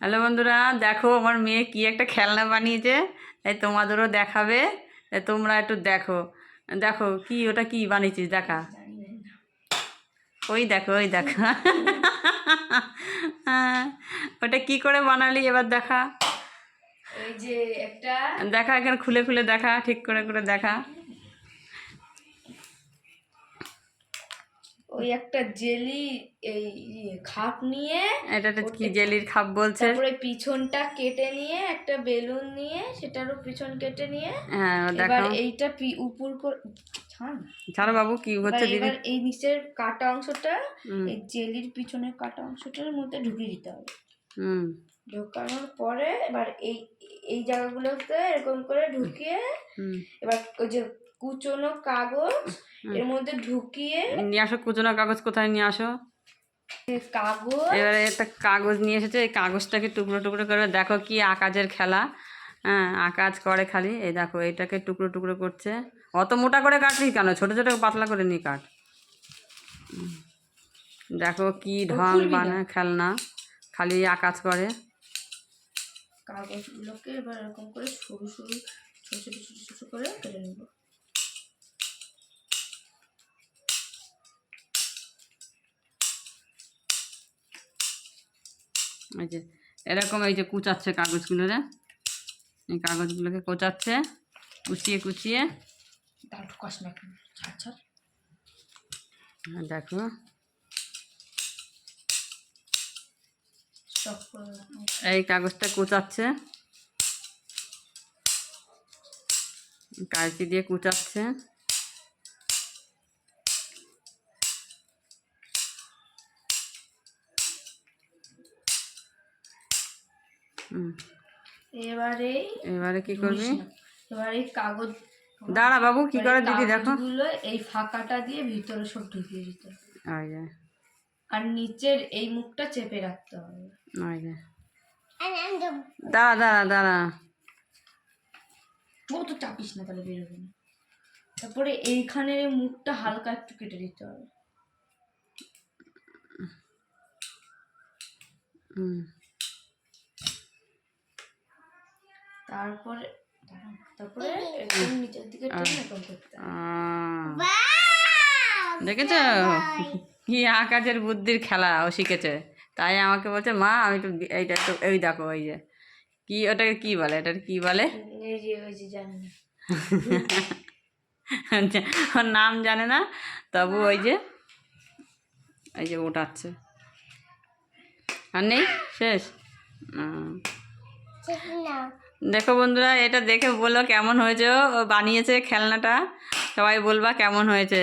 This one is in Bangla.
হ্যালো বন্ধুরা দেখো আমার মেয়ে কি একটা খেলনা বানিয়েছে এই তোমাদেরও দেখাবে তোমরা একটু দেখো। দেখো কি ওটা কি বানিয়েছিস দেখা। ওই দেখো ওই দেখো। ওটা কি করে বানালি এবার দেখা। ওই যে একটা দেখা এখানে খুলে খুলে দেখা ঠিক করে করে দেখা। ওই একটা জেলি এই খাপ নিয়ে এটা কি জেলির খাপ বলছে? তারপরে পিছনটা কেটে নিয়ে একটা বেলুন নিয়ে সেটারও পিছন কেটে নিয়ে। হ্যাঁ এবার দেখো। এইটা উপর করে ছাড়ো বাবু কি হচ্ছে দিদি? এবার এই নিচের কাটা অংশটা এই জেলির পিছনের কাটা অংশটার মধ্যে ঢুকিয়ে দিতে হবে। হুম। ঢোকানোর পরে এবার এই এই জায়গাগুলোতে এরকম করে ঢুকিয়ে এবার ওই যে কুচনো কাগজ এর মধ্যে ঢুকিয়ে নিয়ে আসো কুচনো কাগজ কোথায় নিয়ে আসো? কাগজ। এবারে একটা কাগজ নিয়ে এসেছে এই কাগজটাকে টুকরো টুকরো করে দেখো কি আকাজের খেলা। হ্যাঁ আকাজ করে খালি এই দেখো এইটাকে টুকরো টুকরো করছে। অত মোটা করে কাটলি কেন? ছোট ছোট পাতলা করে নিয়ে কাট। দেখো কি ঢং। বানায় খেলনা খালি আকাজ করে। কাগজগুলোকে এবার এরকম করে সরু সরু ছোট ছোট ছোট ছোট করে কেটে নেব। এই যে এরকম এই যে কুচাচ্ছে কাগজগুলো রে এই কাগজগুলোকে কোচাচ্ছে কুচিয়ে কুচিয়ে। দেখো। এই কাগজটা কুচাচ্ছে। কাঁচি দিয়ে কুচাচ্ছে। এবারে এবারে কি করবি? এবার কাগজ দাঁড়া বাবু কি করে দিদি দেখো। এই ফাঁকাটা দিয়ে ভিতরে সব ঢুকিয়ে দিতে হবে। আর নিচের এই মুখটা চেপে রাখতে হবে। দাঁড়া দাঁড়া দাঁড়া। ও তো চাপিস না তাহলে বেরোবে না। তারপরে এইখানের মুখটা হালকা একটু কেটে দিতে হবে। হুম। তারপরে দাঁড়াও, তারপরে একদম নিচের দিকে টেনে এরকম করতে দেখেছ? কি আকাশের বুদ্ধির খেলা ও শিখেছে। তাই আমাকে বলছে মা আমি একটু এইটা একটু এই দেখো ওই যে। কি ওটাকে কি বলে? এটাকে কি বলে? এই যে ওই যে জানি ওর নাম জানে না তবু ওই যে এই যে ওঠাচ্ছে আর নেই? শেষ? উম। দেখো বন্ধুরা এটা দেখে বলো কেমন হয়েছে। বানিয়েছে খেলনাটা। সবাই বলবা কেমন হয়েছে।